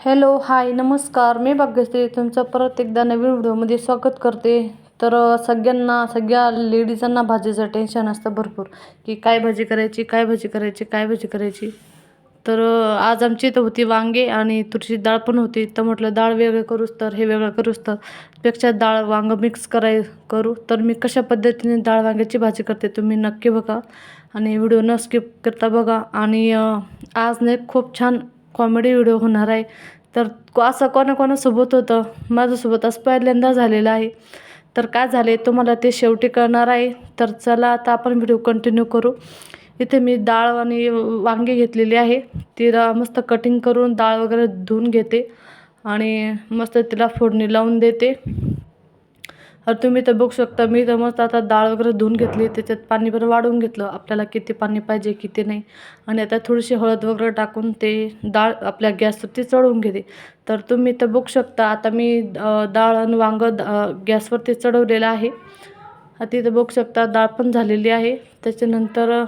Hello hi नमस्कार. मी भाग्यश्री तुमचं परत एकदा नवीन व्हिडिओमध्ये स्वागत करते. तर सगळ्यांना सगळ्या लेडीजांना भाजीचं टेन्शन असतं भरपूर. की काय भाजी करायची काय भाजी करायची काय भाजी करायची? तर आज आमची इथं होती वांगे आणि तुरीची डाळ पण होती. तर म्हटलं डाळ वेगळं करूच तर हे वेगळं करूच तर. पेक्षा डाळ वांगं मिक्स कराय करू. तर मी कशा पद्धतीने डाळ वांग्याची भाजी करते तुम्ही नक्की बघा. आणि व्हिडिओ न स्किप करता बघा. आणि आज नाही खूप छान कॉमेडी व्हिडिओ होणार आहे. तर को- असं कोणाकोणासोबत होतं? माझ्यासोबत असं पहिल्यांदा झालेलं आहे. तर काय झाले तुम्हाला ते शेवटी कळणार आहे. तर चला आता आपण व्हिडिओ कंटिन्यू करू. इथे मी डाळ आणि वांगे घेतलेली आहे. तिला मस्त कटिंग करून डाळ वगैरे धुवून घेते. आणि मस्त तिला फोडणी लावून देते. तर तुम्ही तर बघू शकता मी तर मस्त आता डाळ वगैरे धुवून घेतली त्याच्यात पाणी पण वाढवून घेतलं. आपल्याला किती पाणी पाहिजे किती नाही. आणि आता थोडीशी हळद वगैरे टाकून ते डाळ आपल्या गॅसवरती चढवून घेते. तर तुम्ही तर बघू शकता आता मी डाळ आणि वांगं गॅसवरती चढवलेलं आहे. तिथं बघू शकता डाळ पण झालेली आहे. त्याच्यानंतर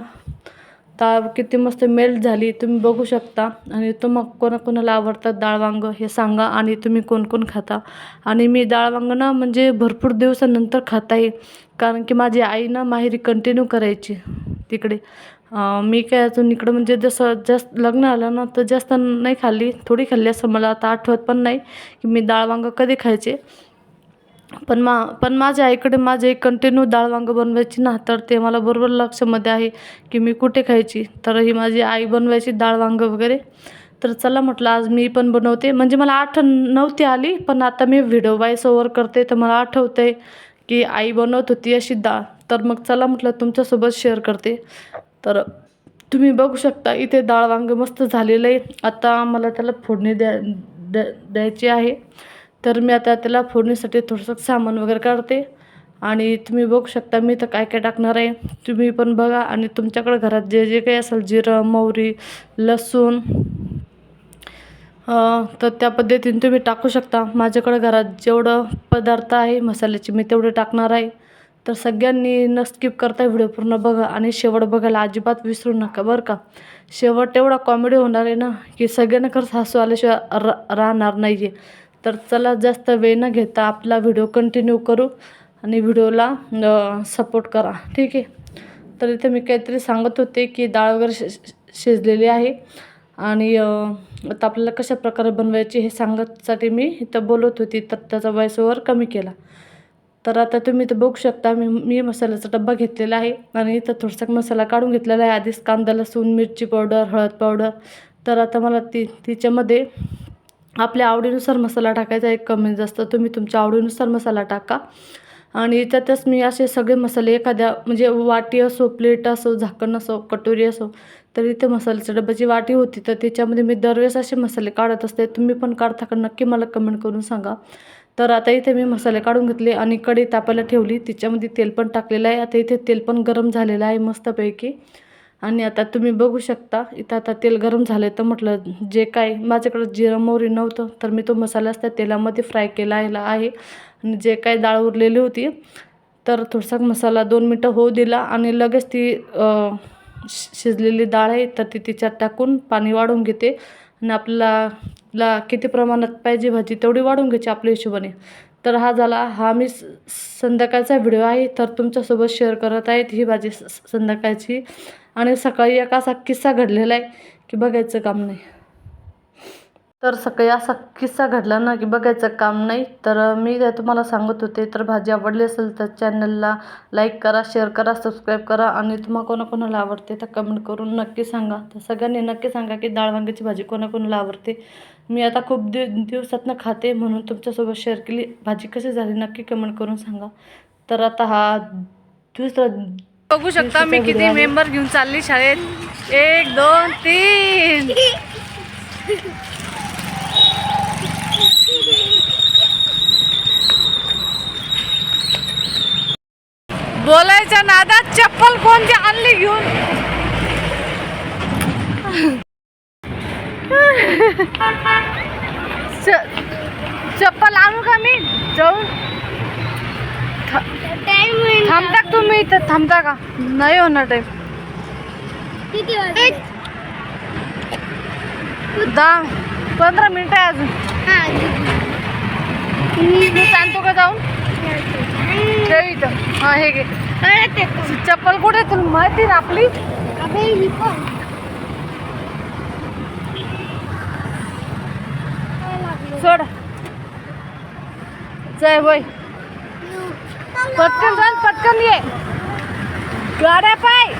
डाळ किती मस्त मेल्ट झाली तुम्ही बघू शकता. आणि तुम्हा कोणाकोणाला आवडतात डाळ वांगं हे सांगा आणि तुम्ही कोण कोण खाता. आणि मी डाळ वांगं ना म्हणजे भरपूर दिवसानंतर खाता आहे कारण की माझी आई ना माहेरी कंटिन्यू करायची तिकडे. मी काय अजून इकडं म्हणजे जसं जास्त लग्न आलं ना तर जास्त नाही खाल्ली थोडी खाल्ली असं मला आता आठवत पण नाही की मी डाळ वांगं कधी खायचे. पण मा पण माझ्या आईकडे माझे एक कंटिन्यू डाळ वांगं बनवायची ना तर ते मला बरोबर लक्षामध्ये आहे की मी कुठे खायची. तर ही माझी आई बनवायची डाळ वांगं वगैरे. तर चला म्हटलं आज मी पण बनवते. म्हणजे मला आठवण नव्हती आली पण आता मी व्हिडिओ वाईस ओवर करते तर मला आठवतं आहे की आई बनवत होती अशी डाळ. तर मग चला म्हटलं तुमच्यासोबत शेअर करते. तर तुम्ही बघू शकता इथे डाळ वांगं मस्त झालेलं आहे. आता मला त्याला फोडणी द्या द्या द्यायची आहे. तर मी आता त्याला फोडणीसाठी थोडंसं सामान वगैरे काढते. आणि तुम्ही बघू शकता मी तर काय काय टाकणार आहे. तुम्ही पण बघा आणि तुमच्याकडे घरात जे जे काही असेल जिरं मोहरी लसूण तर त्या पद्धतीने तुम्ही टाकू शकता. माझ्याकडं घरात जेवढं पदार्थ आहे मसाल्याचे मी तेवढे टाकणार आहे. तर सगळ्यांनी न स्किप करता व्हिडिओ पूर्ण बघा आणि शेवट बघायला अजिबात विसरू नका बरं का. शेवट तेवढा कॉमेडी होणार आहे ना की सगळ्यांना खरंच हसू आल्याशिवाय रा राहणार नाही आहे तर चला जास्त वेळ न घेता आपला व्हिडिओ कंटिन्यू करू आणि व्हिडिओला सपोर्ट करा. ठीक आहे? तर इथे मी काहीतरी सांगत होते की डाळ वगैरे शि शिजलेली आहे. आणि आता आपल्याला कशा प्रकारे बनवायची हे सांगतसाठी मी इथं बोलत होती तर त्याचा वॉइस ओव्हर कमी केला. तर आता तुम्ही इथं बघू शकता मी मी मसाल्याचा डब्बा घेतलेला आहे आणि इथं थोडासा मसाला काढून घेतलेला आहे. आधीच कांदा लसूण मिरची पावडर हळद पावडर. तर आता मला ती तिच्यामध्ये आपल्या आवडीनुसार मसाला टाकायचा एक कमी जास्त. तुम्ही तुमच्या आवडीनुसार मसाला टाका. आणि त्यातच मी असे सगळे मसाले एखाद्या म्हणजे वाटी असो प्लेट असो झाकण असो कटोरी असो तर इथे मसाल्याच्या डब्याची वाटी होती तर त्याच्यामध्ये मी दरवेळेस असे मसाले काढत असते. तुम्ही पण काढता का नक्की मला कमेंट करून सांगा. तर आता इथे मी मसाले काढून घेतले आणि कढई तापायला ठेवली. तिच्यामध्ये तेल पण टाकलेलं आहे. आता इथे तेल पण गरम झालेलं आहे मस्तपैकी. आणि आता तुम्ही बघू शकता इथं आता तेल गरम झालं तर म्हटलं जे काय माझ्याकडं जिरं मोहरी नव्हतं तर मी तो मसालाच त्या तेलामध्ये फ्राय केला आहे. आणि जे काय डाळ उरलेली होती तर थोडासा मसाला दोन मिनटं होऊ दिला आणि लगेच ती शि- शिजलेली डाळ आहे तर ती तिच्यात टाकून पाणी वाढून घेते. आणि आपल्याला ला किती प्रमाणात पाहिजे भाजी तेवढी वाढवून घ्यायची आपल्या हिशोबाने. तर हा झाला हा मी स- संध्याकाळचा व्हिडिओ आहे तर तुमच्यासोबत शेअर करत आहेत ही भाजी स- संध्याकाळची. आणि सकाळी एक असा किस्सा घडलेला आहे की बघायचं काम नाही. तर सकाळी असा किस्सा घडला ना की बघायचं काम नाही. तर मी तुम्हाला सांगत होते तर भाजी आवडली असेल तर चॅनलला लाईक करा शेअर करा सबस्क्राईब करा आणि तुम्हाला कोणाकोणाला आवडते तर कमेंट करून नक्की सांगा. तर सगळ्यांनी नक्की सांगा की डाळ वांग्याची भाजी कोणाकोणाला आवडते. मी आता खूप दिव दिवसातनं खाते म्हणून तुमच्यासोबत शेअर केली. भाजी कशी झाली नक्की कमेंट करून सांगा. तर आता हा दुसरा बघू शकता मी किती मेंबर घेऊन चालली शाळेत. एक दोन तीन. बोलायच्या नादात चप्पल कोणती आणली घेऊन. चप्पल आणू का मी? जाऊन. थांबता तुम्ही इथं? थांबता का? नाही होणार टाईम किती वाजले? दहा. पंधरा मिनिटं आहे अजून. तू सांगतो का जाऊन? ठेव इथं. हा हे घे. चप्पल कुठे? तुला माहिती ना आपली? सोड. जय वय. पटकन रन पटकन ये. गाड्या पाय.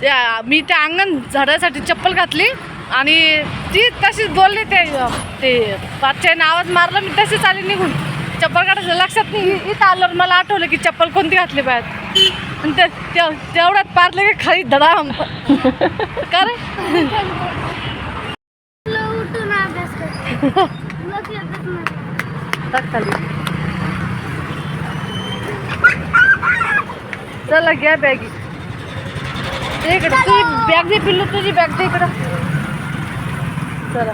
त्या मी त्या अंगण झाडासाठी चप्पल घातली आणि ती तशीच बोलली ते ते पाचच्याने आवाज मारला मी तशीच आली निघून. चप्पल काढायचं लक्षात नाही इथं आल्यावर मला आठवलं की चप्पल कोणती घातली पाहिजे आणि ते तेवढ्यात पारलं की खाली धडा का रे? टाक खाली चला घ्या बॅगी तुझी बॅग दे पिल्लू, तुझी बॅग दे इकडं. चला.